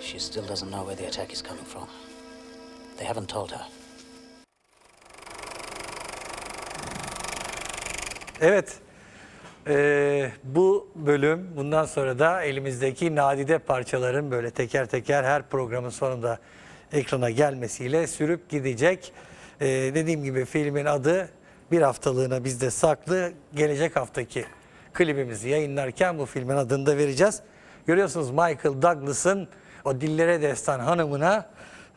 She still doesn't know where the attack is coming from. They haven't told her. Evet. Ee, bu bölüm bundan sonra da elimizdeki nadide parçaların böyle teker teker her programın sonunda ekrana gelmesiyle sürüp gidecek. Ee, dediğim gibi filmin adı bir haftalığına bizde saklı. Gelecek haftaki klibimizi yayınlarken bu filmin adını da vereceğiz. Görüyorsunuz Michael Douglas'ın o dillere destan hanımına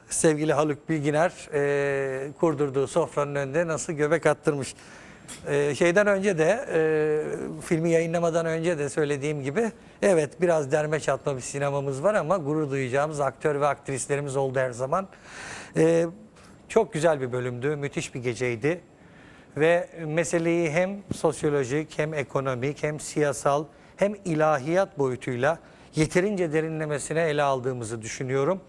sevgili Haluk Bilginer e, kurdurduğu sofranın önünde nasıl göbek attırmış. E, şeyden önce de e, filmi yayınlamadan önce de söylediğim gibi evet biraz derme çatma bir sinemamız var ama gurur duyacağımız aktör ve aktrislerimiz oldu her zaman. E, çok güzel bir bölümdü, müthiş bir geceydi ve meseleyi hem sosyolojik hem ekonomik hem siyasal hem ilahiyat boyutuyla yeterince derinlemesine ele aldığımızı düşünüyorum.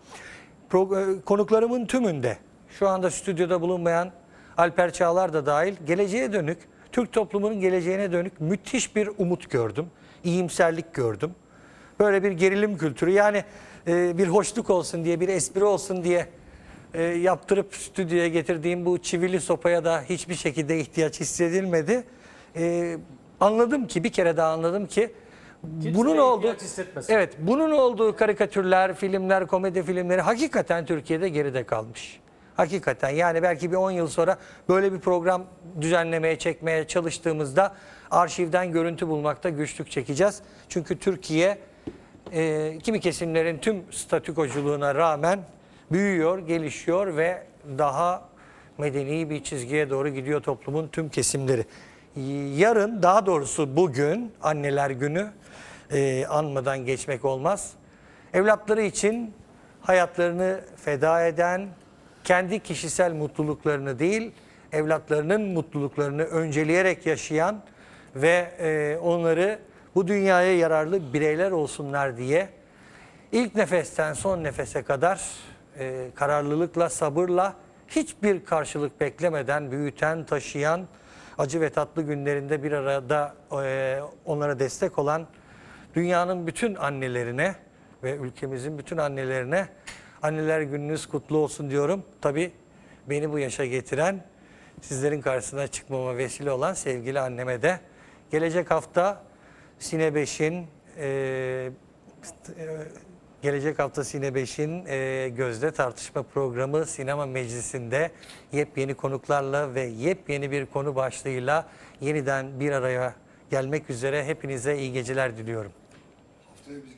Pro- e, konuklarımın tümünde şu anda stüdyoda bulunmayan Alper Çağlar da dahil geleceğe dönük, Türk toplumunun geleceğine dönük müthiş bir umut gördüm. iyimserlik gördüm. Böyle bir gerilim kültürü yani e, bir hoşluk olsun diye, bir espri olsun diye e, yaptırıp stüdyoya getirdiğim bu çivili sopaya da hiçbir şekilde ihtiyaç hissedilmedi. E, anladım ki bir kere daha anladım ki bunun olduğu hissetmesin. Evet, bunun olduğu karikatürler, filmler, komedi filmleri hakikaten Türkiye'de geride kalmış. Hakikaten yani belki bir 10 yıl sonra böyle bir program düzenlemeye, çekmeye çalıştığımızda arşivden görüntü bulmakta güçlük çekeceğiz. Çünkü Türkiye e, kimi kesimlerin tüm statükoculuğuna rağmen büyüyor, gelişiyor ve daha medeni bir çizgiye doğru gidiyor toplumun tüm kesimleri. Yarın daha doğrusu bugün anneler günü e, anmadan geçmek olmaz. Evlatları için hayatlarını feda eden, kendi kişisel mutluluklarını değil, evlatlarının mutluluklarını önceleyerek yaşayan ve e, onları bu dünyaya yararlı bireyler olsunlar diye ilk nefesten son nefese kadar e, kararlılıkla, sabırla, hiçbir karşılık beklemeden büyüten, taşıyan, acı ve tatlı günlerinde bir arada e, onlara destek olan dünyanın bütün annelerine ve ülkemizin bütün annelerine anneler gününüz kutlu olsun diyorum. Tabii beni bu yaşa getiren, sizlerin karşısına çıkmama vesile olan sevgili anneme de gelecek hafta Sine 5'in e, Gelecek hafta Sine 5'in e, gözde tartışma programı Sinema Meclisi'nde yepyeni konuklarla ve yepyeni bir konu başlığıyla yeniden bir araya gelmek üzere hepinize iyi geceler diliyorum. Haftaya biz